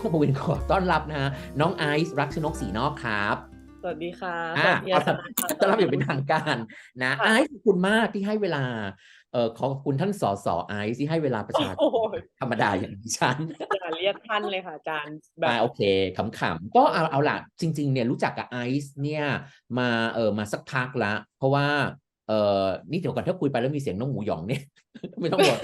ช่องปวินขอต้อนรับนะฮะน้องไอซ์รักชนกสีนอกครับสวัสดีค่ะอ่าสวัสดีอาจารย์ค่ะต้อนรับอย่างเป็นทางการนะค่ะไอซ์ขอบคุณมากที่ให้เวลาเอ่อขอขอบคุณท่านสสไอซ์ที่ให้เวลาประชาชโอ้นโหธรรมดาอย่างดิฉันอย่าเรียกท่านเลยค่ะอาจารย์แบบอ่าโอเคขำๆก็เอาเอาล่ะจริง ๆ เนี่ยรู้จักกับไอซ์เนี่ยมาเออมาสักพักละ เพราะว่าเออนี่เดี๋ยวก่อนถ้าคุยไปแล้วมีเสียงน้องหมูหยองเนี่ยไม่ต้องบอก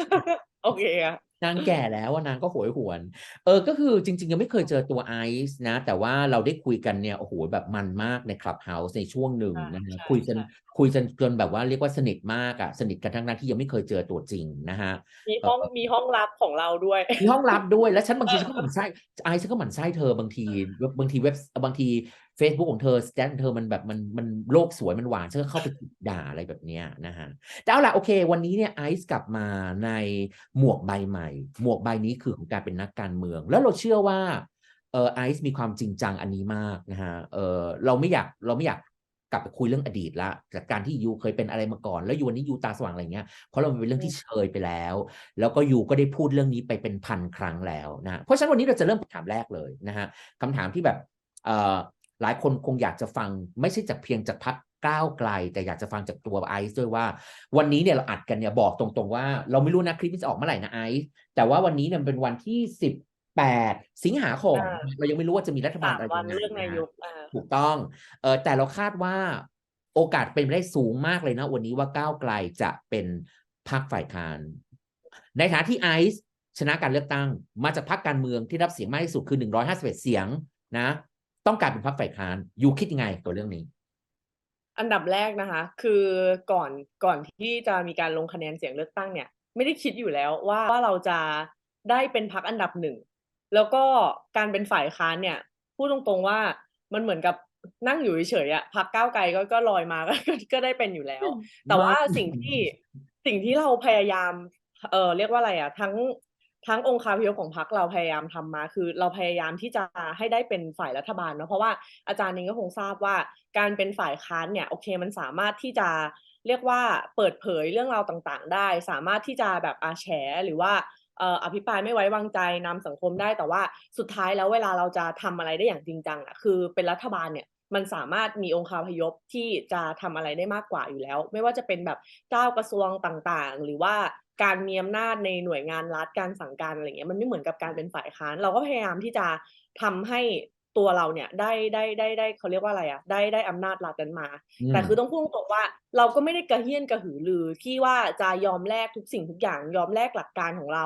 โอเคค่ะ นางแก่แล้วอะนางก็โหยหวน เออ ก็คือจริง ๆ ยังไม่เคยเจอตัวไอซ์นะ แต่ว่าเราได้คุยกันเนี่ย โอ้โห แบบมันมากในคลับเฮาส์ในช่วงหนึ่งใช่นะฮะใช่คุยกันใช่คุยกันจนแบบว่าเรียกว่าสนิทมากอะสนิทกันทั้งนั้นที่ยังไม่เคยเจอตัวจริงนะฮะ มีห้องมีห้องลับของเราด้วย มีห้องลับด้วย แล้วฉันบางทีเออฉันก็หมั่นไส้ ไอซ์ฉันก็หมั่นไส้เธอบางที บางทีเว็บบางที Facebook ของเธอสแตนเธอมันแบบมันมันโลกสวยมันหวานฉันก็เข้าไปด่าอะไรแบบเนี้ยนะฮะแต่เอาล่ะโอเค วันนี้เนี่ยไอซ์กลับมาในหมวกใบใหม่ หมวกใบนี้คือของการเป็นนักการเมือง แล้วเราเชื่อว่าเออไอซ์มีความจริงจังอันนี้มากนะฮะเออเราไม่อยากเราไม่อยากกลับไปคุยเรื่องอดีตละจากการที่ยูเคยเป็นอะไรมาก่อน แล้วยูวันนี้ยูตาสว่างอะไรเงี้ยเพราะเรามันเป็นเรื่องที่เชยไปแล้ว แล้วก็ยูก็ได้พูดเรื่องนี้ไปเป็นพันครั้งแล้วนะเพราะฉะนั้นวันนี้เราจะเริ่มคำถามแรกเลยนะฮะคำถามที่แบบเอ่อ หลายคนคงอยากจะฟังไม่ใช่จากเพียงจากพักก้าวไกล แต่อยากจะฟังจากตัวไอซ์ด้วยว่า วันนี้เนี่ยเราอัดกันเนี่ยบอกตรงๆว่า เราไม่รู้นะคลิปนี้จะออกเมื่อไหร่นะไอซ์แต่ว่าวันนี้เนี่ยเป็นวันที่สิบแปดสิงหาคมอ่าเรายังไม่รู้ว่าจะมีรัฐบาสาลมอะไรวันยังไงเลือกนายกนะอ่าถูกต้องเออแต่เราคาดว่าโอกาสเป็นไปได้สูงมากเลยนะวันนี้ว่าก้าวไกลจะเป็นพรรคฝ่ายค้าน ในฐานะที่ไอซ์ชนะการเลือกตั้งมาจากพรรคการเมืองที่รับเสียงมากที่สุดคือ 151 เสียงนะ ต้องการเป็นพรรคฝ่ายค้านยูคิดยังไงกับเรื่องนี้ อันดับแรกนะคะ คือก่อนก่อนที่จะมีการลงคะแนนเสียงเลือกตั้งเนี่ย ไม่ได้คิดอยู่แล้วว่าว่าเราจะได้เป็นพรรคอันดับหนึ่งแล้วก็การเป็นฝ่ายค้านเนี่ยพูดตรงๆว่ามันเหมือนกับนั่งอยู่เฉยๆอะพรรคก้าวไกลก็ก็ลอยมาก็ก็ก็ได้เป็นอยู่แล้ว แต่ว่าสิ่งที่สิ่งที่เราพยายามเออเรียกว่าอะไรอะทั้ง ทั้งองค์คาพยพของพรรคเราพยายามทำมา คือเราพยายามที่จะให้ได้เป็นฝ่ายรัฐบาลเนาะเพราะว่าอาจารย์เองก็คงทราบว่าการเป็นฝ่ายค้านเนี่ยโอเคมันสามารถที่จะเรียกว่าเปิดเผยเรื่องราวต่างๆ ได้ สามารถที่จะแบบอาแฉหรือว่าอภิปรายไม่ไว้วางใจนำสังคมได้แต่ว่าสุดท้ายแล้วเวลาเราจะทำอะไรได้อย่างจริงจังอะคือเป็นรัฐบาลเนี่ยมันสามารถมีองค์คาพยพที่จะทำอะไรได้มากกว่าอยู่แล้ว ไม่ว่าจะเป็นแบบเจ้ากระทรวงต่างๆ หรือว่า การมีอำนาจในหน่วยงานรัฐการสั่งการอะไรเงี้ยมันไม่เหมือนกับการเป็นฝ่ายค้าน เราก็พยายามที่จะทำให้ตัวเราเนี่ยได้ได้ได้ได้เขาเรียกว่าอะไรอะได้ได้อำนาจรัฐนั้นมา แต่คือต้องพูดตรงว่า เราก็ไม่ได้กระเฮี้ยนกระหือรือที่ว่าจะยอมแลกทุกสิ่งทุกอย่าง ยอมแลกหลักการของเรา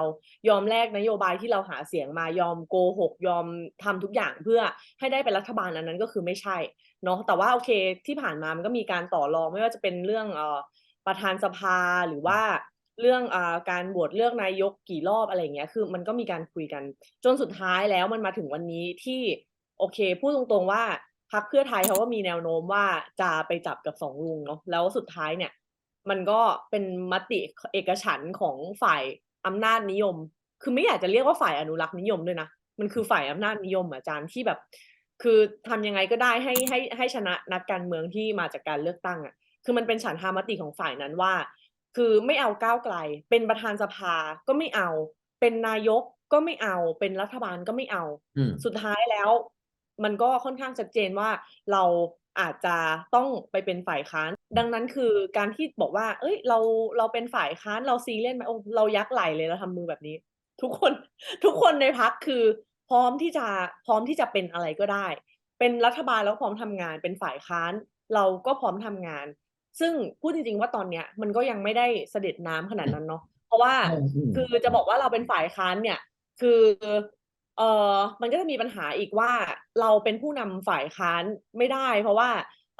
ยอมแลกนโยบายที่เราหาเสียงมายอมโกหก ยอมทำทุกอย่างเพื่อให้ได้เป็นรัฐบาลอันนั้นก็คือไม่ใช่เนาะแต่ว่าโอเคที่ผ่านมามันก็มีการต่อรองไม่ว่าจะเป็นเรื่องเอ่อประธานสภาหรือว่า เรื่องอการโหวตเลือกนายกกี่รอบอะไรเงี้ยคือมันก็มีการคุยกัน จนสุดท้ายแล้วมันมาถึงวันนี้ที่โอเคพูดตรงๆว่าพรรคเพื่อไทยเขาก็มีแนวโน้มว่าจะไปจับกับสองลุงเนาะแล้วสุดท้ายเนี่ย มันก็เป็นมติเอกฉันของฝ่ายอำนาจนิยม คือไม่อยากจะเรียกว่าฝ่ายอนุรักษ์นิยมด้วยนะมันคือฝ่ายอำนาจนิยมอะอาจารย์ที่แบบ คือทำยังไงก็ได้ให้ให้ให้ชนะนักการเมืองที่มาจากการเลือกตั้งอะ คือมันเป็นฉันทามติของฝ่ายนั้นว่า คือไม่เอาก้าวไกล เป็นประธานสภาก็ไม่เอา เป็นนายกก็ไม่เอา เป็นรัฐบาลก็ไม่เอาอืมสุดท้ายแล้ว มันก็ค่อนข้างชัดเจนว่าเราอาจจะต้องไปเป็นฝ่ายค้าน ดังนั้นคือการที่บอกว่า เอ้ย เราเราเป็นฝ่ายค้านเราซีเล่นไหมโอ้เรายักไหลเลยเราทำมือแบบนี้ ทุกคนทุกคนในพักคือพร้อมที่จะพร้อมที่จะเป็นอะไรก็ได้ เป็นรัฐบาลแล้วพร้อมทำงาน เป็นฝ่ายค้าน เราก็พร้อมทำงาน ซึ่งพูดจริง ๆ ว่าตอนเนี้ยมันก็ยังไม่ได้เสด็จน้ำขนาดนั้นเนาะเพราะว่าอืมคือจะบอกว่าเราเป็นฝ่ายค้านเนี่ย คือเออมันก็จะมีปัญหาอีกว่าเราเป็นผู้นำฝ่ายค้านไม่ได้ เพราะว่า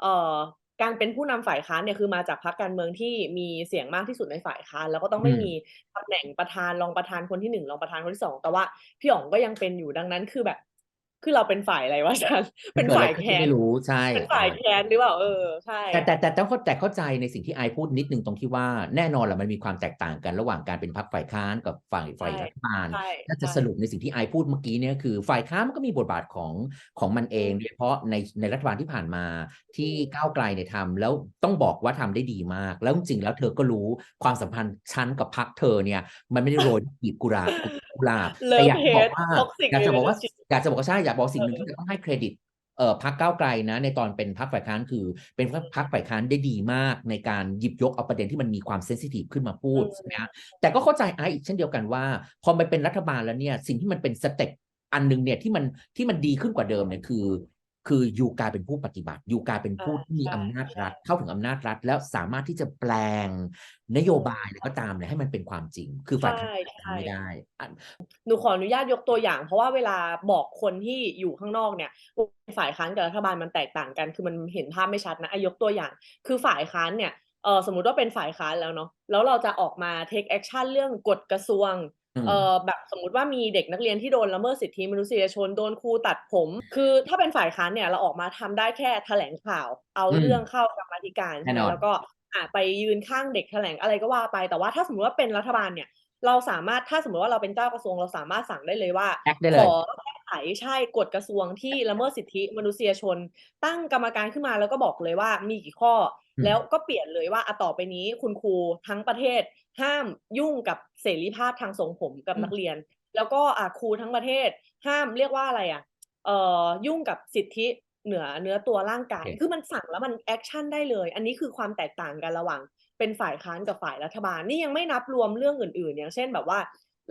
เออการเป็นผู้นำฝ่ายค้านเนี่ยคือมาจากพรรคการเมืองที่มีเสียงมากที่สุดในฝ่ายค้าน แล้วก็ต้องไม่อืมมีตำแหน่งประธานรองประธานคนที่หนึ่งรองประธานคนที่สองแต่ว่าพี่อ๋องก็ยังเป็นอยู่ดังนั้นคือแบบ คือเราเป็นฝ่ายอะไรวะอาจารย์เป็นฝ่ายแคนไม่รู้ใช่เป็นฝ่ายแคนหรือเปล่าเออใช่แต่แต่แต่ต้องเข้าแต่เข้าใจในสิ่งที่ไอพูดนิดนึงตรงที่ว่าแน่นอนแหละมันมีความแตกต่างกันระหว่างการเป็นพรรคฝ่ายค้านกับฝ่ายฝ่ายใช่รัฐบาลใช่ถ้าจะใช่สรุปในสิ่งที่ไอพูดเมื่อกี้เนี่ยคือฝ่ายค้านมันก็มีบทบาทของของมันเองอืมโดยเฉพาะในในรัฐบาลที่ผ่านมาที่อืมก้าวไกลเนี่ยทำแล้วต้องบอกว่าทำได้ดีมาก แล้วจริงๆแล้วเธอก็รู้ความสัมพันธ์ฉันกับพรรคเธอเนี่ยมันไม่ได้โรยด้วยกลีบกุหลาบ กุหลาบเลิแต่ฟอยากจะบอกเฮดว่าท็อกซิกอยากจะบอกว่า relationship อยากจะบอกว่าใช่อยากบอกสิ่งหนึ่งเออที่ต้องให้เครดิตเอ่อพรรคก้าวไกลนะ ในตอนเป็นพรรคฝ่ายค้านคือเป็นพรรคฝ่ายค้านได้ดีมากในการหยิบยกเอาประเด็นที่มันมีความเซนซิทีฟขึ้นมาพูดอืมใช่ไหมฮะแต่ก็เข้าใจไอซ์อีกเช่นเดียวกันว่า พอมันเป็นรัฐบาลแล้วเนี่ยสิ่งที่มันเป็นสเต็ปอันหนึงเนี่ยที่มันที่มันดีขึ้นกว่าเดิมเนี่ยคือ คือยูกลายเป็นผู้ปฏิบัติยูกลายเป็นผู้อ่าที่มีใช่อำนาจรัฐใช่เข้าถึงอำนาจรัฐ แล้วสามารถที่จะแปลงนโยบายอะไรก็ตามเนี่ยให้มันเป็นความจริง คือฝ่ายค้านใช่ทำใช่ไม่ได้อะหนูขออนุญาตยกตัวอย่าง เพราะว่าเวลาบอกคนที่อยู่ข้างนอกเนี่ยฝ่ายค้านกับรัฐบาลมันแตกต่างกัน คือมันเห็นภาพไม่ชัดนะอะยกตัวอย่าง คือฝ่ายค้านเนี่ยเออสมมุติว่าเป็นฝ่ายค้านแล้วเนาะแล้วเราจะออกมา take action เรื่องกฎกระทรวงอืม เออแบบสมมุติว่ามีเด็กนักเรียนที่โดนละเมิดสิทธิมนุษยชนโดนครูตัดผม คือถ้าเป็นฝ่ายค้านเนี่ยเราออกมาทำได้แค่แถลงข่าว เอาอืมเรื่องเข้ากรรมาธิการใช่ไหแน่มนอนแล้วก็อะไปยืนข้างเด็กแถลงอะไรก็ว่าไป แต่ว่าถ้าสมมติว่าเป็นรัฐบาลเนี่ย เราสามารถถ้าสมมติว่าเราเป็นเจ้ากระทรวงเราสามารถสั่งได้เลยว่าแอคได้ขเลยอแก้ไขใช่กฎกระทรวงที่ละเมิดสิทธิมนุษยชน ตั้งกรรมการขึ้นมาแล้วก็บอกเลยว่ามีกี่ข้ออมแล้วก็เปลี่ยนเลยว่าอะต่อไปนี้คุณครูทั้งประเทศ ห้ามยุ่งกับเสรีภาพทางทรงผมกับนักเรียน แล้วก็อะครูทั้งประเทศ ห้ามเรียกว่าอะไรอะเอ่อยุ่งกับสิทธิเหนือเนื้อตัวร่างกายโอเคคือมันสั่งแล้วมันแอคชั่นได้เลย อันนี้คือความแตกต่างกันระหว่างเป็นฝ่ายค้านกับฝ่ายรัฐบาล นี่ยังไม่นับรวมเรื่องอื่น ๆ อย่างเช่นแบบว่า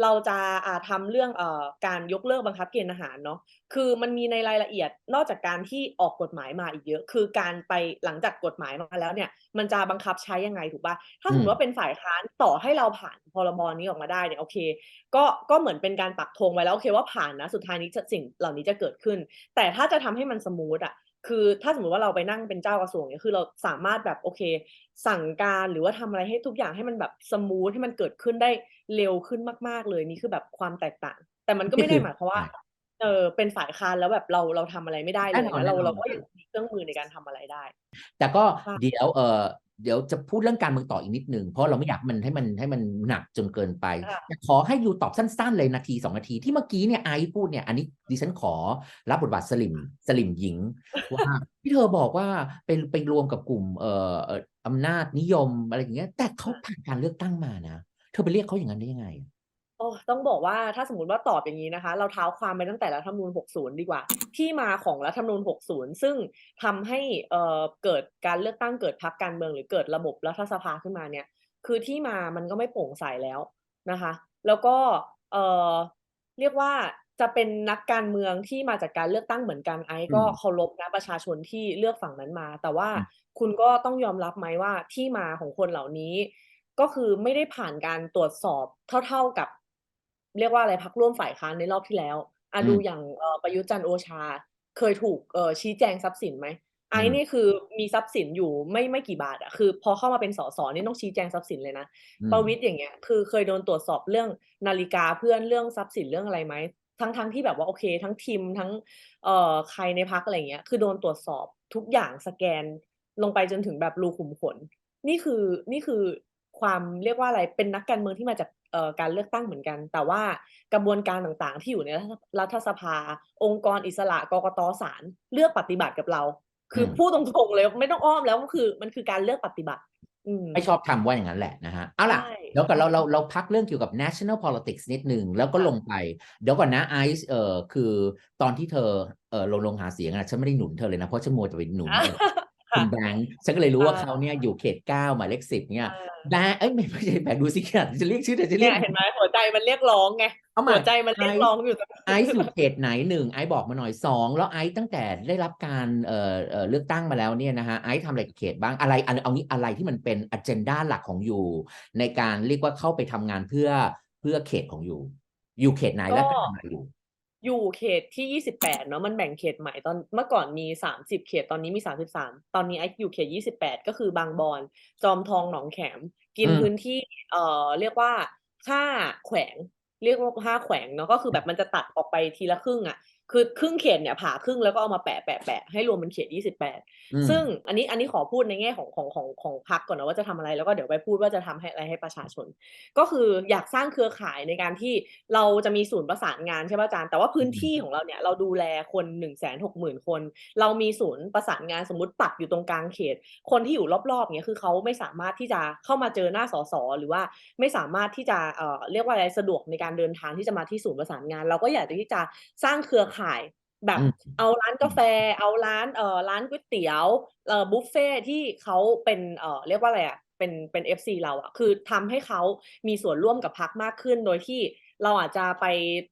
เราจะอ่าทำเรื่องเอ่อการยกเลิกบังคับเกณฑ์อาหารเนาะคือมันมีในรายละเอียดนอกจากการที่ออกกฎหมายมาอีกเยอะ คือการไปหลังจากกฎหมายมาแล้วเนี่ย มันจะบังคับใช้ยังไงถูกปะถ้าสมมอืติมว่าเป็นฝ่ายค้านต่อให้เราผ่านพรบนี้ออกมาได้เนี่ยโอเค ก็ก็เหมือนเป็นการปักธงไว้แล้วโอเคว่าผ่านนะสุดท้ายนี้จะสิ่งเหล่านี้จะเกิดขึ้น แต่ถ้าจะทำให้มันสมูทอะ คือถ้าสมมติว่าเราไปนั่งเป็นเจ้ากระทรวงเนี่ยคือเราสามารถแบบโอเค สั่งการหรือว่าทำอะไรให้ทุกอย่างให้มันแบบสมูทให้มันเกิดขึ้นได้เร็วขึ้นมากๆเลยนี่คือแบบความแตกต่าง แต่มันก็นี่ไม่คืได้อหมายความว่าใช่เออเป็นฝ่ายค้านแล้วแบบเราเราทำอะไรไม่ได้เลแน่ยนอนนะเราแน่นอนเราก็ยังมีเครื่องมือในการทำอะไรได้ แต่ก็ค่ะเดี๋ยวเออ เดี๋ยวจะพูดเรื่องการเมืองต่ออีกนิดหนึ่งเพราะเราไม่อยากมันให้มันให้มันหนักจนเกินไปค่ะแต่ขอให้ยูตอบสั้น ๆ เลยนาทีสองนาทีที่เมื่อกี้เนี่ยไอซ์พูดเนี่ยอันนี้ดิฉันขอรับบทบาทสลิมสลิมหญิงว่าที่เธอบอกว่าเป็นไปรวมกับกลุ่มเอ่อเอ่ออำนาจนิยมอะไรอย่างเงี้ยแต่เขาผ่านการเลือกตั้งมานะ เธอไปเรียกเขาอย่างนั้นได้ยังไง โอ้ต้องบอกว่าถ้าสมมติว่าตอบอย่างนี้นะคะ เราเท้าความไปตั้งแต่รัฐธรรมนูญ 60 ดีกว่า ที่มาของรัฐธรรมนูญ 60 ซึ่งทำให้เอ่อเกิดการเลือกตั้งเกิดพรรคการเมืองหรือเกิดระบบรัฐสภาขึ้นมาเนี่ย คือที่มามันก็ไม่โปร่งใสแล้วนะคะ แล้วก็เอ่อเรียกว่าจะเป็นนักการเมืองที่มาจากการเลือกตั้งเหมือนกันไอ้ก็อืมเคารพนะประชาชนที่เลือกฝั่งนั้นมา แต่ว่าอืมคุณก็ต้องยอมรับไหมว่าที่มาของคนเหล่านี้ ก็คือไม่ได้ผ่านการตรวจสอบเท่า ๆกับ เรียกว่าอะไรพรรคร่วมฝ่ายค้านในรอบที่แล้วอะอืมดูอย่างเอ่อประยุทธ์จันทร์โอชา เคยถูกเอ่อชี้แจงทรัพย์สินไหมไอ้อืมนี่คือมีทรัพย์สินอยู่ไม่ไม่กี่บาทอะคือ พอเข้ามาเป็นสสนี่ต้องชี้แจงทรัพย์สินเลยนะอืมประวิตรอย่างเงี้ยคือเคยโดนตรวจสอบเรื่องนาฬิกาเพื่อนเรื่องทรัพย์สินเรื่องอะไรไหมทั้งทั้งที่แบบว่าโอเค ทั้งทีมทั้งเอ่อใครในพักอะไรเงี้ยคือโดนตรวจสอบทุกอย่างสแกนลงไปจนถึงแบบรูขุมขน นี่คือนี่คือความเรียกว่าอะไรเป็นนักการเมืองที่มาจากเอ่อ การเลือกตั้งเหมือนกัน แต่ว่ากระบวนการต่างๆ ที่อยู่ในรัฐรัฐสภา องค์กรอิสระกกตศาลเลือกปฏิบัติกับเรา คืออมพูดตรงๆเลยไม่ต้องอ้อมแล้วก็คือมันคือการเลือกปฏิบัติอืมไม่ชอบทำว่าอย่างนั้นแหละนะฮะ เอาล่ะใช่เดี๋ยวก่อนเราเราเราพักเรื่องเกี่ยวกับ national politics นิดหนึ่งแล้วก็ค่ะลงไป เดี๋ยวก่อนนะไอซ์เอ่อคือตอนที่เธอเอ่อลงลงหาเสียงอะฉันไม่ได้หนุนเธอเลยนะ เพราะฉันมัวแต่ไปหนุนอะเอ่อ คุณแบงค์ฉันก็เลยรู้ว่าอ่าเขาเนี่ยอยู่เขตเก้าหมายเลขสิบเนี่ยอ่าแบงค์เอ้ยไม่ไม่ใช่แบงค์ดูสิขนาดจะเรียกชื่อแต่จะเรีเนี่ยยกเห็นไหมหัวใจมันเรียกร้องไงเอาใหม่หัวใจมันเรียกไอซ์ร้องอยู่ตลอดไอซ์อยู่เขตไหนหนึ่งไอซ์บอกมาหน่อยสองแล้วไอซ์ตั้งแต่ได้รับการเอ่อเอ่อเลือกตั้งมาแล้วเนี่ยนะฮะไอซ์ทำอะไรกับเขตบ้างอะไรอันเอางี้อะไรที่มันเป็นอ g e n d a หลักของอยู่ในการเรียกว่าเข้าไปทำงานเพื่อเพื่อเขตของอยู่อยู่เขตไหนและก็ทำอะไรอยู่ อยู่เขตที่28เนาะมันแบ่งเขตใหม่ตอนเมื่อก่อนมี30เขตตอนนี้มี33ตอนนี้ไอ้อยู่เขต28ก็คือบางบอนจอมทองหนองแขม กินอืม พื้นที่เอ่อเรียกว่าห้าแขวง เรียกว่าห้าแขวงเนาะก็คือแบบมันจะตัดออกไปทีละครึ่งอะ คือครึ่งเขตเนี่ยผ่าครึ่งแล้วก็เอามาแปะแปะแปะให้รวมเป็นเขต28อืมซึ่งอันนี้อันนี้ขอพูดในแง่ของของของของพรรคก่อนนะว่าจะทำอะไรแล้วก็เดี๋ยวไปพูดว่าจะทำให้อะไรให้ประชาชน ก็คืออยากสร้างเครือข่ายในการที่เราจะมีศูนย์ประสานงานใช่ป่ะอาจารย์แต่ว่าพื้นที่ของเราเนี่ยเราดูแลคนหนึ่งแสนหกหมื่นคน เรามีศูนย์ประสานงานสมมติปักอยู่ตรงกลางเขต คนที่อยู่รอบๆเนี่ยคือเขาไม่สามารถที่จะเข้ามาเจอหน้าสสหรือว่าไม่สามารถที่จะเอ่อเรียกว่าอะไรสะดวกในการการเดินทางที่จะมาที่ศูนย์ประสานงาน เราก็อยากที่จะสร้างเครือข่ายแบบอืมเอาร้านกาแฟเอาร้านเอ่อร้านก๋วยเตี๋ยวเอ่อบุฟเฟ่ที่เขาเป็นเอ่อเรียกว่าอะไรอะเป็นเป็น FC เราอะคือทำให้เขามีส่วนร่วมกับพรรคมากขึ้นโดยที่เราอาจจะไป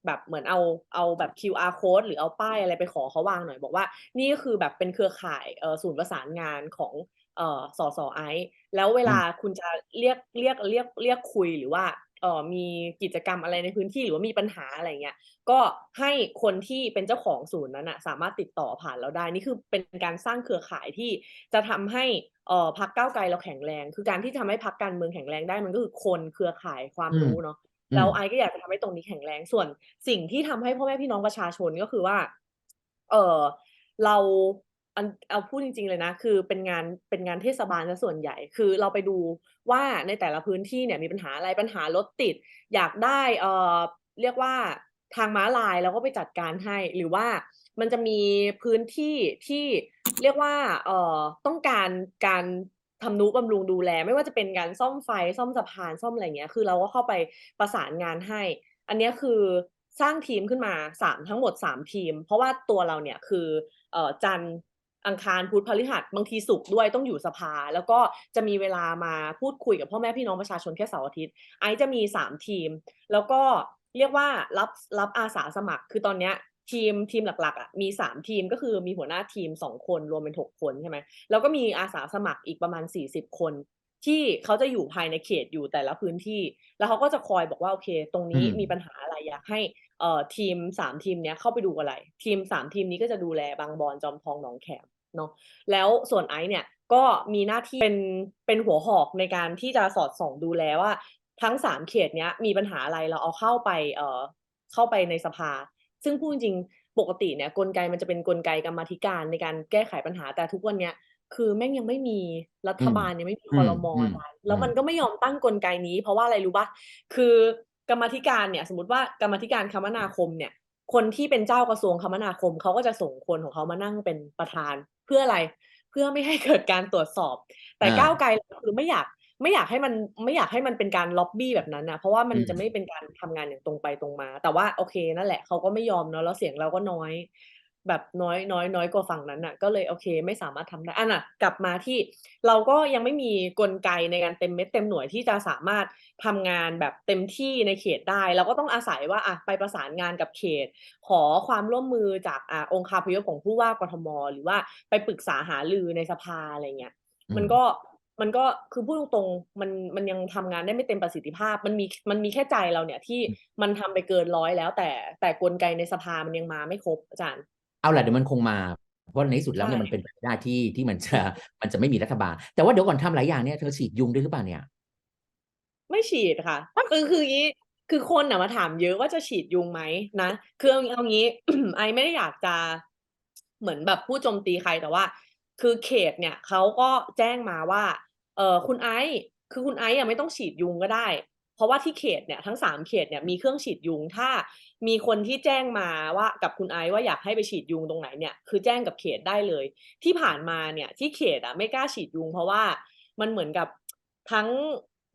แบบเหมือนเอาเอาแบบ QR code หรือเอาป้ายอะไรไปขอเขาวางหน่อย บอกว่านี่ก็คือแบบเป็นเครือข่ายเอ่อศูนย์ประสานงานของเอ่อสสไอซ์แล้วเวลาคุณจะเรียกเรียกเรียกเรียกคุยหรือว่า เอ่อมีกิจกรรมอะไรในพื้นที่หรือว่ามีปัญหาอะไรเงี้ยก็ให้คนที่เป็นเจ้าของศูนย์นั้นนะสามารถติดต่อผ่านเราได้นี่คือเป็นการสร้างเครือข่ายที่จะทำให้เอ่อพรรคก้าวไกลเราแข็งแรง คือการที่ทำให้พรรคการเมืองแข็งแรงได้มันก็คือคนเครือข่ายความอืมรู้เนาะอืแล้วมไอซ์ก็อยากจะทำให้ตรงนี้แข็งแรงส่วนสิ่งที่ทำให้พ่อแม่พี่น้องประชาชนก็คือว่า เออเรา อันเอาพูดจริง ๆ เลยนะ คือเป็นงานเป็นงานเทศบาลซะส่วนใหญ่ คือเราไปดูว่าในแต่ละพื้นที่เนี่ยมีปัญหาอะไรปัญหารถติด อยากได้เอ่อเรียกว่าทางม้าลายเราก็ไปจัดการให้ หรือว่ามันจะมีพื้นที่ที่เรียกว่าเอ่อต้องการการทำนุบำรุงดูแล ไม่ว่าจะเป็นการซ่อมไฟซ่อมสะพานซ่อมอะไรเงี้ยคือเราก็เข้าไปประสานงานให้ อันนี้คือสร้างทีมขึ้นมาสามทั้งหมดสามทีม เพราะว่าตัวเราเนี่ยคือเอ่อจันท อังคารพุธพฤหัสบางทีศุกร์ด้วยต้องอยู่สภา แล้วก็จะมีเวลามาพูดคุยกับพ่อแม่พี่น้องประชาชนแค่เสาร์อาทิตย์ไอซ์จะมีสามทีม แล้วก็เรียกว่ารับรับอาสาสมัคร คือตอนเนี้ยทีมทีมหลักๆอะมีสามทีมก็คือมีหัวหน้าทีมสองคนรวมเป็นหกคนใช่ไหมแล้วก็มีอาสาสมัครอีกประมาณสี่สิบคน ที่เขาจะอยู่ภายในเขตอยู่แต่ละพื้นที่ แล้วเขาก็จะคอยบอกว่าโอเค ตรงนี้อืมมีปัญหาอะไรอยากให้ เอ่อทีมสามทีมเนี้ยเข้าไปดูอะไร ทีมสามทีมนี้ก็จะดูแลบางบอนจอมทองหนองแขมเนาะแล้วส่วนไอซ์เนี่ยก็มีหน้าที่เป็นเป็นหัวหอกในการที่จะสอดส่องดูแลว่า ทั้งสามเขตเนี้ยมีปัญหาอะไรเราเอาเข้าไปเอ่อเข้าไปในสภา ซึ่งพูดจริงปกติเนี่ยกลไกมันจะเป็นกลไกกรรมธิการในการแก้ไขปัญหาแต่ทุกวันเนี้ยคือแม่งยังไม่มีรัฐบาลยังไม่มีคอรมออืมอาจารย์แล้วมมันก็ไม่ยอมตั้งกลไกนี้ เพราะว่าอะไรรู้ปะคือ กรรมาธิการเนี่ย สมมติว่ากรรมาธิการคมนาคมเนี่ย คนที่เป็นเจ้ากระทรวงคมนาคมเขาก็จะส่งคนของเขามานั่งเป็นประธานเพื่ออะไร เพื่อไม่ให้เกิดการตรวจสอบ แต่อ่าก้าวไกลคือไม่อยากไม่อยากให้มันไม่อยากให้มันเป็นการล็อบบี้แบบนั้นนะเพราะว่ามันอืมจะไม่เป็นการทำงานอย่างตรงไปตรงมา แต่ว่าโอเคนั่นแหละเขาก็ไม่ยอมเนาะแล้วเสียงเราก็น้อย แบบน้อยน้อยน้อยกว่าฝั่งนั้นน่ะ ก็เลยโอเค ไม่สามารถทำได้อะน่ะ กลับมาที่เราก็ยังไม่มีกลไกในการเต็มเม็ดเต็มหน่วยที่จะสามารถทำงานแบบเต็มที่ในเขตได้ เราก็ต้องอาศัยว่าอะไปประสานงานกับเขต ขอความร่วมมือจากอะองค์คาพยพของผู้ว่ากทม หรือว่าไปปรึกษาหารือในสภาอะไรเงี้ยอืมันมก็มันก็คือพูดตรงๆมันมันยังทำงานได้ไม่เต็มประสิทธิภาพ มันมีมันมีแค่ใจเราเนี่ยที่มันทำไปเกินร้อยแล้ว แต่แต่กลไกในสภามันยังมาไม่ครบอาจารย์ เอาล่ะเดี๋ยวมันคงมา เพราะในที่สุดแล้วเนี่ยใช่มันเป็นไปได้ที่ที่มันจะมันจะไม่มีรัฐบาล แต่ว่าเดี๋ยวก่อนทำหลายอย่างเนี่ยเธอฉีดยุงด้วยหรือเปล่าเนี่ย ไม่ฉีดค่ะคือคืออย่างนี้คือคนน่ะมาถามเยอะว่าจะฉีดยุงไหมนะคือเอาเอางี้ ไอไม่ได้อยากจะเหมือนแบบพูดโจมตีใครแต่ว่า คือเขตเนี่ยเขาก็แจ้งมาว่า เออคุณไอซ์คือคุณไอซ์อะไม่ต้องฉีดยุงก็ได้ เพราะว่าที่เขตเนี่ยทั้งสามเขตเนี่ยมีเครื่องฉีดยุง ถ้ามีคนที่แจ้งมาว่ากับคุณไอซ์ว่าอยากให้ไปฉีดยุงตรงไหนเนี่ยคือแจ้งกับเขตได้เลย ที่ผ่านมาเนี่ยที่เขตอะไม่กล้าฉีดยุง เพราะว่ามันเหมือนกับทั้ง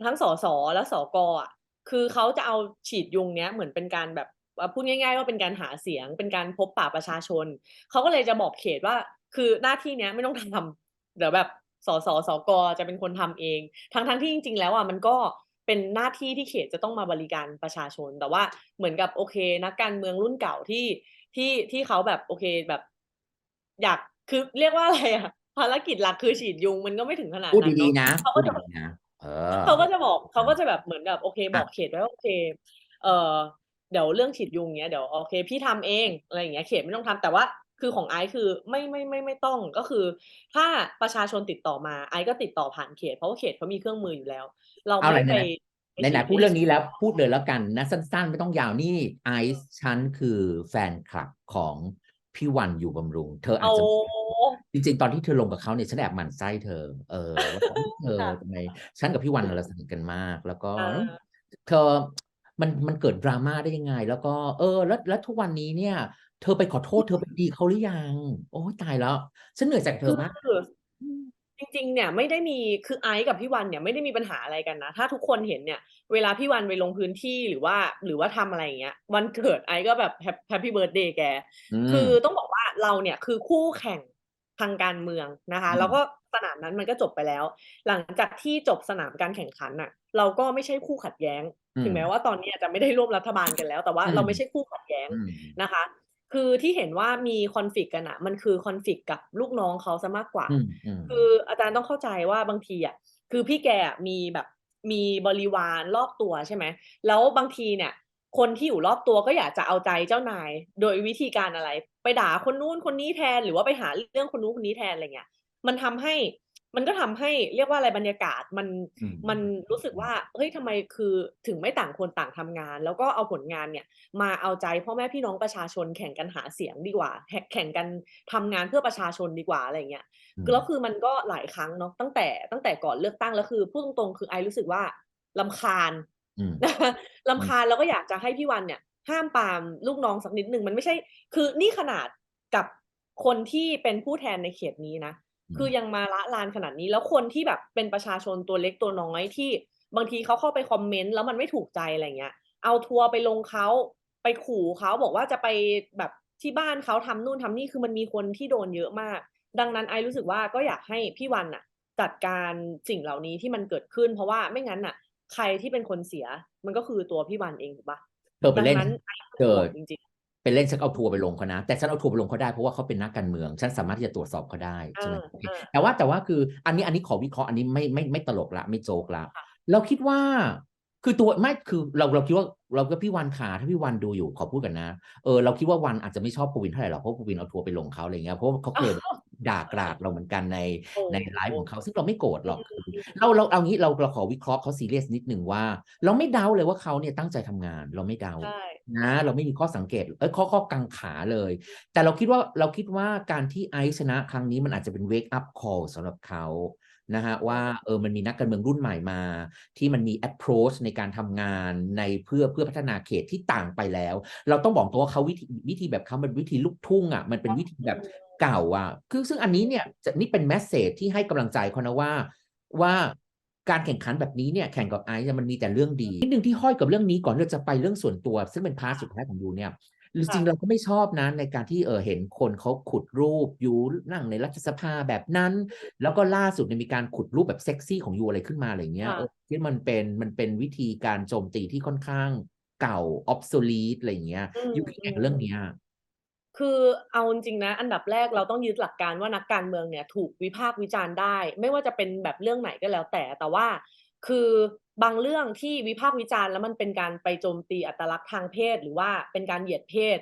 ทั้งสสและสกอะคือเขาจะเอาฉีดยุงเนี้ยเหมือนเป็นการแบบพูดง่าย ๆ ว่าเป็นการหาเสียงเป็นการพบปะประชาชนเขาก็เลยจะบอกเขตว่าคือหน้าที่เนี้ยไม่ต้องทำเดี๋ยวแบบสสสกจะเป็นคนทำเอง ทั้งทั้งที่จริง ๆ แล้วอะมันก็ เป็นหน้าที่ที่เขตจะต้องมาบริการประชาชน แต่ว่าเหมือนกับโอเคนักการเมืองรุ่นเก่าที่ที่ที่เขาแบบโอเคแบบ อยากคือเรียกว่าอะไรอะภารกิจหลักคือฉีดยุงมันก็ไม่ถึงขนาดพูดนั้นดีเนาะๆนะเขาพูก็ดจะดีๆนะเออเขาก็จะบอกเขาก็จะแบบเหมือนแบบโอเค บอกเขตไว้ว่าโอเค เออเดี๋ยวเรื่องฉีดยุงเนี้ยเดี๋ยวโอเค พี่ทำเองอะไรอย่างเงี้ยเขตไม่ต้องทำแต่ว่า คือของไอซ์คือไม่ไม่ไม่ไม่ต้องก็คือ ถ้าประชาชนติดต่อมาไอซ์ก็ติดต่อผ่านเขต เพราะว่าเขตเขามีเครื่องมืออยู่แล้ว เราเอาไม่ไหนไปไหนไหนฉีๆพูดเรื่องนี้แล้วพูดเลยแล้วกันนะสั้นๆ ไม่ต้องยาวนี่ไอซ์ฉันคือแฟนคลับของพี่วันอยู่บำรุง เธออาจโอ้จะ จริงๆ ตอนที่เธอลงกับเขาเนี่ยฉันแอบหมั่นไส้เธอ เออว่าเธอค่ะทำไมฉันกับพี่วันเราสนิทกันมาก แล้วก็อ่า เธอมันมันเกิดดราม่าได้ยังไง แล้วก็ เออ แล้วแล้วทุกวันนี้เนี่ย เธอไปขอโทษเธอไปดีเขาหรือยัง โอ้ยตายแล้ว ฉันเหนื่อยจากเธคืออมาก คือจริงๆ เนี่ยไม่ได้มีคือไอซ์กับพี่วันเนี่ยไม่ได้มีปัญหาอะไรกันนะ ถ้าทุกคนเห็นเนี่ย เวลาพี่วันไปลงพื้นที่หรือว่า หรือว่าทำอะไรอย่างเงี้ย วันเกิดไอซ์ก็แบบแฮปแฮปปี้เบิร์ธเดย์แก อืคือมต้องบอกว่าเราเนี่ยคือคู่แข่งทางการเมืองนะคะ อืม แล้วก็สนามนั้นมันก็จบไปแล้ว หลังจากที่จบสนามการแข่งขันน่ะ เราก็ไม่ใช่คู่ขัดแย้ง อื ถึงมแม้ว่าตอนนี้อาจจะไม่ได้ร่วมรัฐบาลกันแล้ว แต่ว่าอืเรามไม่ใช่คู่ขัดแย้ง อืม นะคะ คือที่เห็นว่ามีคอนฟ lict กันน่ะมันคือคอนฟ lict กับลูกน้องเขาเสียมากกว่า อืมอืมคืออาจารย์ต้องเข้าใจว่าบางทีอะคือพี่แกอะมีแบบมีบริวารรอบตัวใช่ไหมแล้วบางทีเนี่ย คนที่อยู่รอบตัวก็อยากจะเอาใจเจ้านาย โดยวิธีการอะไร ไปด่าคนนู้นคนนี้แทนหรือว่าไปหาเรื่องคนนู้นคนนี้แทนอะไรเงี้ย มันทำให้ มันก็ทำให้เรียกว่าอะไรบรรยากาศมันอืมมันรู้สึกว่าเฮ้ยทำไมคือถึงไม่ต่างคนต่างทำงาน แล้วก็เอาผลงานเนี่ยมาเอาใจพ่อแม่พี่น้องประชาชนแข่งกันหาเสียงดีกว่าแข่งแข่งกันทำงานเพื่อประชาชนดีกว่าอะไรอย่างเงี้ยอืมแล้วคือมันก็หลายครั้งเนาะตั้งแต่ตั้งแต่ก่อนเลือกตั้งแล้วคือพูดตรงๆคือไอซ์รู้สึกว่ารำคาญอืมนะคะรำคาญแล้วก็อยากจะให้พี่วันเนี่ย ห้ามปรามลูกน้องสักนิดหนึ่งมันไม่ใช่ คือนี่ขนาดกับคนที่เป็นผู้แทนในเขตนี้นะอื คือมยังมาละลานขนาดนี้ แล้วคนที่แบบเป็นประชาชนตัวเล็กตัวน้อยที่บางทีเขาเข้าไปคอมเมนต์แล้วมันไม่ถูกใจอะไรอย่างเงี้ย เอาทัวร์ไปลงเขาไปขู่เขาบอกว่าจะไปแบบที่บ้านเขาทำนู่นทำนี่คือมันมีคนที่โดนเยอะมาก ดังนั้นไอซ์รู้สึกว่าก็อยากให้พี่วันน่ะจัดการสิ่งเหล่านี้ที่มันเกิดขึ้น เพราะว่าไม่งั้นน่ะใครที่เป็นคนเสีย มันก็คือตัวพี่วันเองถูกเปล่าเธอไปดังเล่นนั้นไอซ์เป็นเธอห่วงจริง ไปเล่นฉันเอาทัวร์ไปลงเขานะ แต่ฉันเอาทัวร์ไปลงเขาได้เพราะว่าเขาเป็นนักการเมือง ฉันสามารถที่จะตรวจสอบเขาได้ๆใช่ไหมอาโอเคอาแต่ว่าแต่ว่าคืออันนี้อันนี้ขอวิเคราะห์อันนี้ไม่ไม่ไม่ตลกละไม่โจกละค่ะเราคิดว่าคือตัวไม่คือเราเราคิดว่าเราก็พี่วันขาถ้าพี่วันดูอยู่ขอพูดกันนะเออเราคิดว่าวันอาจจะไม่ชอบปวินเท่าไหร่หรอกเพราะปวินเอาทัวร์ไปลงเขาอะไรเงี้ยเพราะว่าเขาเคย ด่ากราดเราเหมือนกันในโอ้ในไลฟ์ของเขา ซึ่งเราไม่โกรธหรอกอืมเราเราเอางี้เราเราขอวิเคราะห์เขาซีเรียสนิดหนึ่งว่า เราไม่เดาเลยว่าเขาเนี่ยตั้งใจทำงาน เราไม่เดาใช่นะเราไม่มีข้อสังเกตเอ้ยข้อข้อกังขาเลย แต่เราคิดว่าเราคิดว่าการที่ไอซ์ชนะครั้งนี้มันอาจจะเป็น wake up call สำหรับเขานะฮะว่าเออมันมีนักการเมืองรุ่นใหม่มา ที่มันมี approach ในการทำงานในเพื่อเพื่อพัฒนาเขตที่ต่างไปแล้ว เราต้องบอกตัวว่าเขาวิธีวิธีแบบเขามันวิธีลูกทุ่งอะมันเป็นวิธีแบบอืม เก่าอะคือซึ่งอันนี้เนี่ยจะนี่เป็นแมสเซจที่ให้กำลังใจเขานะว่าว่าการแข่งขันแบบนี้เนี่ยแข่งกับไอซ์เนี่ยมันมีแต่เรื่องดีนิดนึงที่ห้อยกับเรื่องนี้ก่อนที่เราจะไปเรื่องส่วนตัว ซึ่งเป็นพาร์ทสุดท้ายของยูเนี่ยจริงๆค่ะเราก็ไม่ชอบนะในการที่เออเห็นคนเขาขุดรูปยูนั่งในรัฐสภาแบบนั้น แล้วก็ล่าสุดเนี่ยมีการขุดรูปแบบเซ็กซี่ของยูอะไรขึ้นมาอะไรเงี้ยค่ะเออที่มันเป็นมันเป็นวิธีการโจมตีที่ค่อนข้างเก่าออฟโซลีตอะไรเงี้ยอืมยูคิดอืไงมกับเรื่องเนี้ย คือเอาจริงๆนะ อันดับแรกเราต้องยึดหลักการว่านักการเมืองเนี่ย ถูกวิพากษ์วิจารณ์ได้ ไม่ว่าจะเป็นแบบเรื่องไหนก็แล้วแต่ แต่ว่าคือบางเรื่องที่วิพากษ์วิจารณ์แล้วมันเป็นการไปโจมตีอัตลักษณ์ทางเพศ หรือว่าเป็นการเหยียดเพศ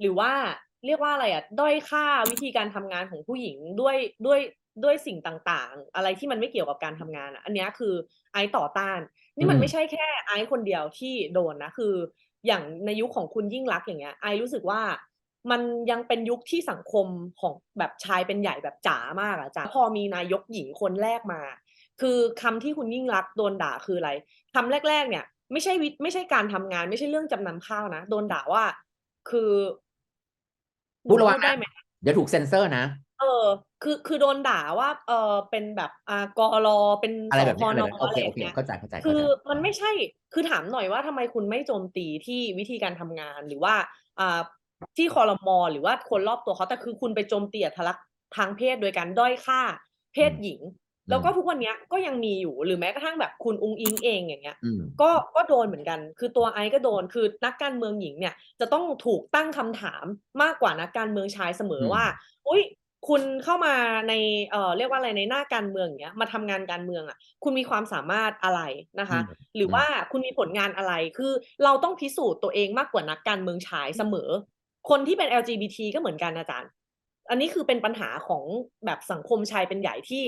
หรือว่าเรียกว่าอะไรอะด้อยค่าวิธีการทำงานของผู้หญิงด้วยด้วยด้วยสิ่งต่างๆ อะไรที่มันไม่เกี่ยวกับการทำงานอะอันนี้คือไอต่อต้าน นี่มันไม่ใช่แค่ไอคนเดียวที่โดนนะคือ อย่างในยุคของคุณยิ่งรักอย่างเงี้ยไอรู้สึกว่า มันยังเป็นยุคที่สังคมของแบบชายเป็นใหญ่แบบจ๋ามากอะจ๋าพอมีนายกหญิงคนแรกมา คือคำที่คุณยิ่งรักษณ์โดนด่าคืออะไรคำแรก ๆ เนี่ย ไม่ใช่วิไม่ใช่การทำงาน ไม่ใช่เรื่องจำนำข้าวนะโดนด่าว่า คือหนูพูดระวังพูดได้นะไหมเดี๋ยวถูกเซ็นเซอร์นะเออ คือคือโดนด่าว่า เออเป็นแบบอ่ากอรเป็นอะไรสแบบคนี้อะไรนแบบโออะเคไรอโอย่างเคเงี้ยเข้าใจเข้าใจคืเข้าอใจมันไม่ใช่ คือถามหน่อยว่าทำไมคุณไม่โจมตีที่วิธีการทำงานหรือว่าอ่า ที่คอรมอหรือว่าคนรอบตัวเขาแต่คือคุณไปโจมตีอัตลักษณ์ทางเพศโดยการด้อยค่าเพศอืมหญิงอืแล้วมก็ทุกวันเนี้ยก็ยังมีอยู่หรือแม้กระทั่งแบบคุณอุ้งอิงเองอย่างเงี้ยอืมก็ก็โดนเหมือนกัน คือตัวไอซ์ก็โดนคือนักการเมืองหญิงเนี่ย จะต้องถูกตั้งคำถามมากกว่านักการเมืองชายเสมออืมว่าอุ๊ยคุณเข้ามาในเอ่อเรียกว่าอะไรในหน้าการเมืองอย่างเงี้ยมาทำงานการเมืองอะคุณมีความสามารถอะไรนะอืคะมหรืออืว่ามคุณมีผลงานอะไรคือเราต้องพิสูจน์ตัวเองมากกว่านักการเมืองชายเสมอ คนที่เป็น LGBT ก็เหมือนกันอาจารย์ อันนี้คือเป็นปัญหาของแบบสังคมชายเป็นใหญ่ที่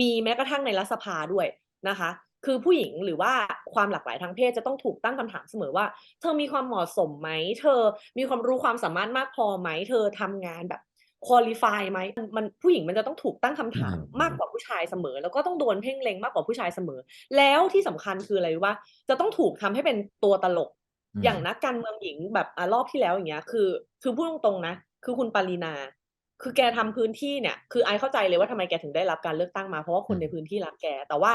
มีแม้กระทั่งในรัฐสภาด้วยนะคะ คือผู้หญิงหรือว่าความหลากหลายทางเพศจะต้องถูกตั้งคำถามเสมอว่า เธอมีความเหมาะสมไหม เธอมีความรู้ความสามารถมากพอไหม เธอทำงานแบบ qualify ไหมมันผู้หญิงมันจะต้องถูกตั้งคำอืถามมากกว่าผู้ชายเสมอ แล้วก็ต้องโดนเพ่งเล็งมากกว่าผู้ชายเสมอ แล้วที่สำคัญคืออะไรรู้เปล่า จะต้องถูกทำให้เป็นตัวตลก อือย่างมนักการเมืองหญิงแบบอ่ารอบที่แล้วอย่างเงี้ย คือ คือพูดตรงๆนะ คือคุณปรินา คือแกทำพื้นที่เนี่ย คือไอซ์เข้าใจเลยว่าทำไมแกถึงได้รับการเลือกตั้งมา เพราะว่าคนอืมในพื้นที่รักแก แต่ว่า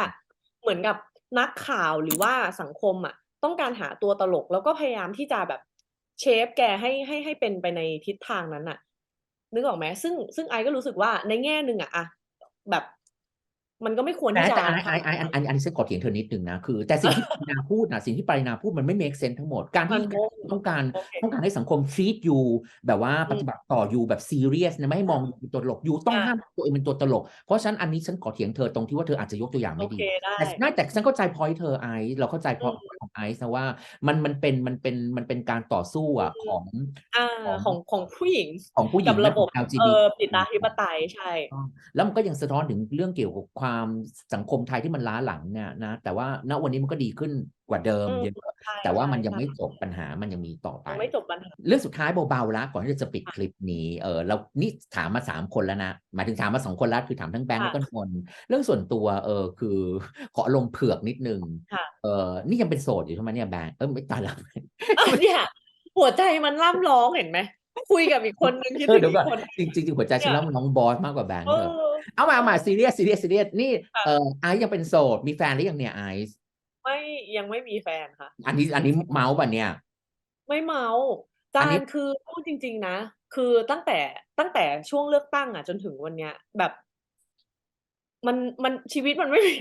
เหมือนกับนักข่าวหรือว่าสังคมอะ ต้องการหาตัวตลกแล้วก็พยายามที่จะแบบเชฟแกให้ให้ให้เป็นไปในทิศทางนั้นน่ะ นึกออกไหมซึ่งซึ่งไอซ์ก็รู้สึกว่าในแง่หนึ่งอะอะแบบ มันก็ไม่ควรแต่ที่จะแต่ไอไอไออันอันอันนี้ฉันขอเถียงเธอนิดนึงนะคือ แต่สิ่งที่ปรินาพูดนะสิ่งที่ปรินาพูดมันไม่ make sense ทั้งหมดการที่มันโง่ต้องการโอเคต้องการให้สังคม treat you แบบว่าอืมปฏิบัติต่อ you แบบ serious นะไม่ให้มอง you เป็นตัวตลก you ต้องอะห้ามตัวเองเป็นตัวตลก เพราะฉะนั้นอันนี้ฉันขอเถียงเธอตรงที่ว่าเธออาจจะยกตัวอย่างโอไม่ดีเคได้แต่น่าแต่ฉันเข้าใจ point เธอไอซ์เราเข้าใจ point ของไอซ์นะว่ามันมันเป็นมันเป็นมันเป็นการต่อสู้อะอืมของอ่าของของของผู้หญิงของผู้หญิกังบและระบบของเอ LGBT อปิตาธิปไตยใช่ แล้วมันก็ยังสะท้อนถึงเรื่องเกี่ยวกับความสังคมไทยที่มันล้าหลังเนี่ยนะแต่ว่าณวันนี้มันก็ดีขึ้นกว่าเดิมอืมเยอะใช่แต่ว่ามันใช่ยังใช่ไม่จบปัญหามันยังมีต่อไปยังไม่จบปัญหาเรื่องสุดท้ายเบาๆละก่อนที่จะปิดคลิปนี้เออเรานี่ถามมาสามคนแล้วนะหมายถึงถามมาสองคนแล้วคือถามทั้งแบงค์ค่ะแล้วก็นนท์เรื่องส่วนตัวเออคือขออารมณ์เผือกนิดนึงค่ะเออนี่ยังเป็นโสดอยู่ใช่ไหมเนี่ยแบงค์เออไม่ตายแล้วอ้าวเนี่ยหัวใจมันล่ำร้องเห็นไหม คุยกับอีกคนนึงคิดเออถึงเดี๋ยวอีก่อกนคนจริงจริงๆหัวใจฉันแล้วมันน้องบอสมากกว่าแบงค์เอเถอะอเอามาเอามาซีเรียสซีเรียสซีเรียสนี่ค่ะเออไอซ์ยังเป็นโสดมีแฟนหรือยังเนี่ยไอซ์ไม่ยังไม่มีแฟนค่ะ อันนี้อันนี้เมาส์ป่ะเนี่ย ไม่เมาจาอันนี้นคือพูดจริง ๆ นะ คือตั้งแต่ตั้งแต่ช่วงเลือกตั้งอะจนถึงวันเนี้ย แบบ มันมันชีวิตมันไม่มี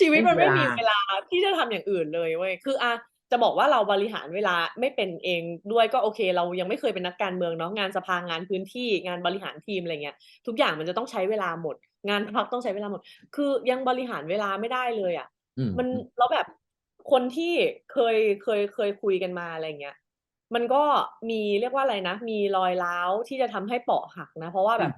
ชีวิตมันไม่มีเวลาที่จะทำอย่างอื่นเลยเว้ยคืออะ จะบอกว่าเราบริหารเวลาไม่เป็นเองด้วยก็โอเค เรายังไม่เคยเป็นนักการเมืองเนาะงานสภางานพื้นที่งานบริหารทีมอะไรเงี้ยทุกอย่างมันจะต้องใช้เวลาหมด งานพักต้องใช้เวลาหมด คือยังบริหารเวลาไม่ได้เลยอะอืมมันแล้วแบบคนที่เคยเคยเคยคุยกันมาอะไรเงี้ยมันก็มีเรียกว่าอะไรนะ มีรอยร้าวที่จะทำให้เปราะหักนะ เพราะว่าแบบ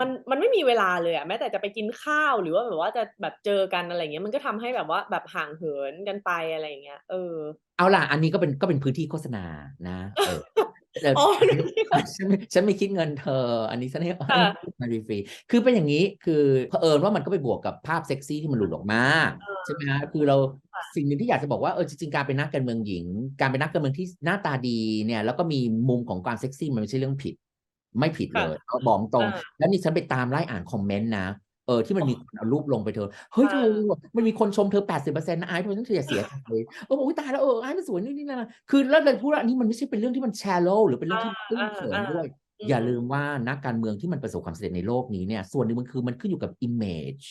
มันมันไม่มีเวลาเลยอะแม้แต่จะไปกินข้าวหรือว่าแบบว่าจะแบบเจอกันอะไรเงี้ย มันก็ทำให้แบบว่าแบบห่างเหินกันไปอะไรอย่างเงี้ยเออ เอาล่ะ อันนี้ก็เป็นก็เป็นพื้นที่โฆษณานะเออเอออ๋อนึกว่าฉันไม่ฉันไม่คิดเงินเธอ อันนี้ฉันให้ค่ะมาฟรีๆคือเป็นอย่างนี้คือเผอิญว่ามันก็ไปบวกกับภาพเซ็กซี่ที่มันหลุดออกมาเออใช่ไหมฮะคือเราค่ะสิ่งหนึ่งที่อยากจะบอกว่าเออจริงๆการเป็นนักการเมืองหญิง การเป็นนักการเมืองที่หน้าตาดีเนี่ยแล้วก็มีมุมของความเซ็กซี่มันไม่ใช่เรื่องผิด ไม่ผิดเลยเอาบอกตรงอ่าแล้วนี่ฉันไปตามไล่อ่านคอมเมนต์นะเออที่มันมีคนเอารูปลงไปเธอ เฮ้ยอ่าเธอมันมีคนชมเธอ80%นะไอ้เพราะฉะนั้นเธออย่าเสียใจเออบอกอุ๊ยตายแล้วเออไอ้มันสวยนี่นี่นะคือแล้วเลยพูดว่าอันนี้มันไม่ใช่เป็นเรื่องที่มัน shallow หรือเป็นเรื่องที่ตื้นเขินอ่าด้วย อืมอย่าลืมว่านักการเมืองที่มันประสบความสำเร็จในโลกนี้เนี่ยส่วนหนึ่งมันคือมันขึ้นอยู่กับ image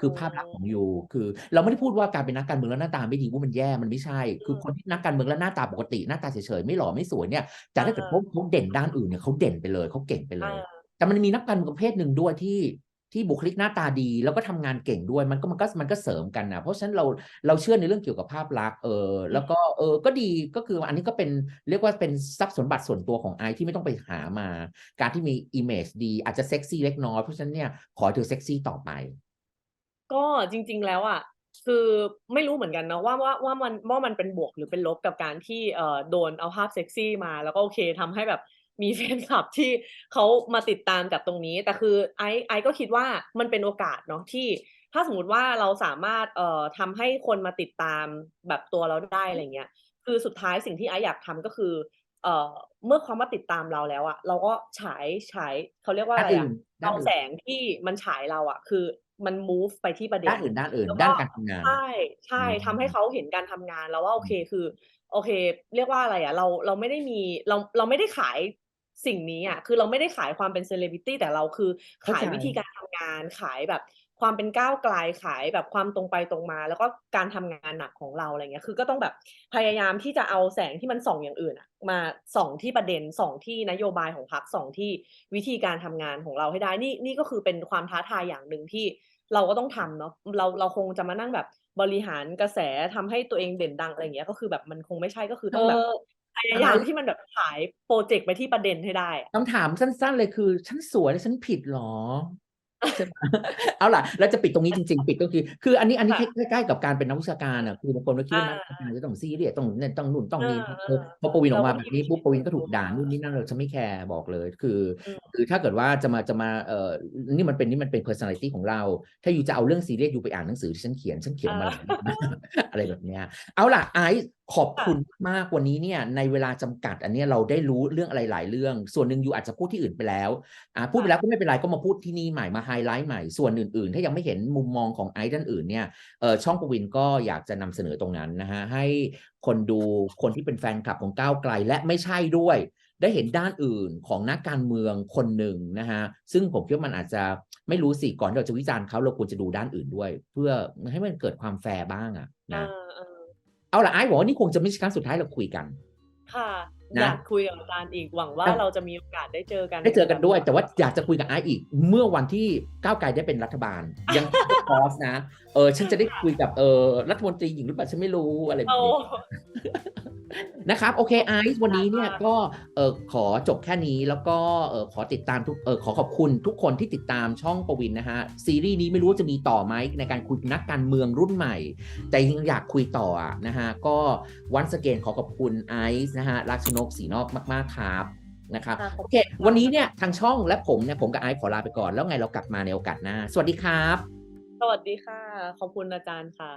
คือภาพลักษณ์ของยูคือ เราไม่ได้พูดว่าการเป็นนักการเมืองแล้วหน้าตาไม่ดีว่ามันแย่มันไม่ใช่ คือคนที่นักการเมืองแล้วหน้าตาปกติหน้าตาเฉยๆไม่หล่อไม่สวยเนี่ยแต่ถ้าเกิดเขาเขาเด่นด้านอื่นเนี่ยเขาเด่นไปเลยเขาเก่งไปเลยอ่าแต่มันมีนักการเมืองประเภทหนึ่งด้วยที่ ที่บุคลิกหน้าตาดีแล้วก็ทำงานเก่งด้วยมันก็มันก็มันก็เสริมกันนะเพราะฉะนั้นเราเราเชื่อในเรื่องเกี่ยวกับภาพลักษณ์เออแล้วก็เออก็ดีก็คืออันนี้ก็เป็นเรียกว่าเป็นทรัพย์สมบัติส่วนตัวของไอที่ไม่ต้องไปหามา การที่มี image ดีอาจจะเซ็กซี่เล็กน้อยเพราะฉะนั้นเนี่ยขอให้เธอเซ็กซี่ต่อไป ก็จริง ๆ แล้วอะคือไม่รู้เหมือนกันนะว่าว่าว่ามันว่ามันเป็นบวกหรือเป็นลบกับการที่เอ่อโดนเอาภาพเซ็กซี่มา แล้วก็โอเคทำให้แบบ มีแฟนคลับที่เขามาติดตามจากตรงนี้ แต่คือไอซ์ไอซ์ก็คิดว่ามันเป็นโอกาสเนาะที่ถ้าสมมติว่าเราสามารถเอ่อทำให้คนมาติดตามแบบตัวเราได้อะไรเงี้ย คือสุดท้ายสิ่งที่ไอซ์อยากทำก็คือ เอ่อเมื่อเขามาติดตามเราแล้วอะเราก็ฉายฉายเขาเรียกว่าอะไรด้านอื่อะนด้านเอาอื่นแสงที่มันฉายเราอะคือมัน move ไปที่ประเด็ด้านน อื่นด้านอื่น แล้วก็ด้านการทำงาน ใช่ใช่อืมทำให้เขาเห็นการทำงานแล้วว่าโอเคคือ โอเค เรียกว่าอะไรอะเราเราไม่ได้มีเราเราไม่ได้ขาย สิ่งนี้อะคือเราไม่ได้ขายความเป็นเซเลบริตี้แต่เราคือเข้าขายใจวิธีการทำงานขายแบบความเป็นก้าวไกลขายแบบความตรงไปตรงมา แล้วก็การทำงานหนักของเราอะไรเงี้ยคือก็ต้องแบบพยายามที่จะเอาแสงที่มันส่องอย่างอื่นอะมาส่องที่ประเด็นส่องที่นโยบายของพรรคส่องที่วิธีการทำงานของเราให้ได้นี่นี่ก็คือเป็นความท้าทายอย่างหนึ่งที่เราก็ต้องทำเนาะเราเราคงจะมานั่งแบบบริหารกระแสทำให้ตัวเองเด่นดังอะไรเงี้ยก็คือแบบมันคงไม่ใช่ก็คือเธต้องแบบอ พยายามอะไรที่มันแบบขายโปรเจกต์ไปที่ประเด็นให้ได้อะคำถามสั้น ๆ เลยคือ ฉันสวยแล้วฉันผิดเหรอใช่ไหมเอาล่ะแล้วจะปิดตรงนี้จริง ๆ ปิดก็คือ คืออันนี้อันนี้ค่ะใกล้ๆกับการเป็นนักวิชาการอะคือบางคนก็คิดว่าอ่านักวิชาการจะต้องซีเรียสต้องนั่นต้องนู่นต้องนี่อ่าเอออ่าพอปวินออกมาเราก็แบบนี้มีปุ๊บปวินก็ถูกด่าอืมนู่นนี่นั่นเราจะไม่แคร์บอกเลย คืออืมคือถ้าเกิดว่าจะมาจะมาเอ่อนี่มันเป็นนี่มันเป็น personality ของเรา ถ้าอยู่จะเอาเรื่องซีเรียสอยู่ไปอ่านหนังสือที่ฉันเขียนฉันเขียนมาหลายเล่มมากอะไรแบบเนี้ยเอาล่ะไอซ์ ขอบคุณมากวันนี้เนี่ยในเวลาจำกัด อันเนี้ยเราได้รู้เรื่องอะไรหลายเรื่อง ส่วนหนึ่งอยู่อาจจะพูดที่อื่นไปแล้วอ่าพูดไปแล้วก็ไม่เป็นไรก็มาพูดที่นี่ใหม่มาไฮไลท์ใหม่ส่วนอื่นๆ ถ้ายังไม่เห็นมุมมองของไอซ์ด้านอื่นเนี่ยเออช่องปวินก็อยากจะนำเสนอตรงนั้นนะฮะให้คนดูคนที่เป็นแฟนคลับของก้าวไกลและไม่ใช่ด้วย ได้เห็นด้านอื่นของนักการเมืองคนหนึ่งนะฮะซึ่งผมคิดว่ามันอาจจะไม่รู้สิก่อนที่เราจะวิจารณ์เขาเราควรจะดูด้านอื่นด้วย เพื่อให้มันเกิดความแฟร์บ้างอะเอนะอ เอาละไอ้บอกว่านี่คงจะไม่ใช่ครั้งสุดท้ายเราคุยกัน ค่ะ อยากคุยกับอาจารย์อีกหวังว่าครับเราจะมีโอกาสได้เจอกัน ได้เจอกันด้วย แต่ว่าอยากจะคุยกับไอ้อีก เมื่อวันที่ก้าวไกลได้เป็นรัฐบาล ยังไม่คอสนะ เออฉันจะได้คุยกับเออรัฐมนตรีหญิงหรือเปล่าฉันไม่รู้อะไรแบบโอ้นี้นะครับโอเคไอซ์วันนี้เนี่ยค่ะก็เออขอจบแค่นี้แล้วก็เออขอติดตามทุกเออขอขอบคุณทุกคนที่ติดตามช่องประวินนะฮะซีรีส์นี้ไม่รู้ว่าจะมีต่อไหมในการคุยนักการเมืองรุ่นใหม่ แต่ยังอยากคุยต่ออะนะฮะก็วันสเกนขอขอบคุณไอซ์นะฮะรักชนกสีนอกมาก ๆ ครับนะครับค่ะขอบโอคุณเคค่ะวันนี้เนี่ยทางช่องและผมเนี่ยผมกับไอซ์ขอลาไปก่อน แล้วไงเรากลับมาในโอกาสหน้า สวัสดีครับ สวัสดีค่ะ ขอบคุณอาจารย์ค่ะ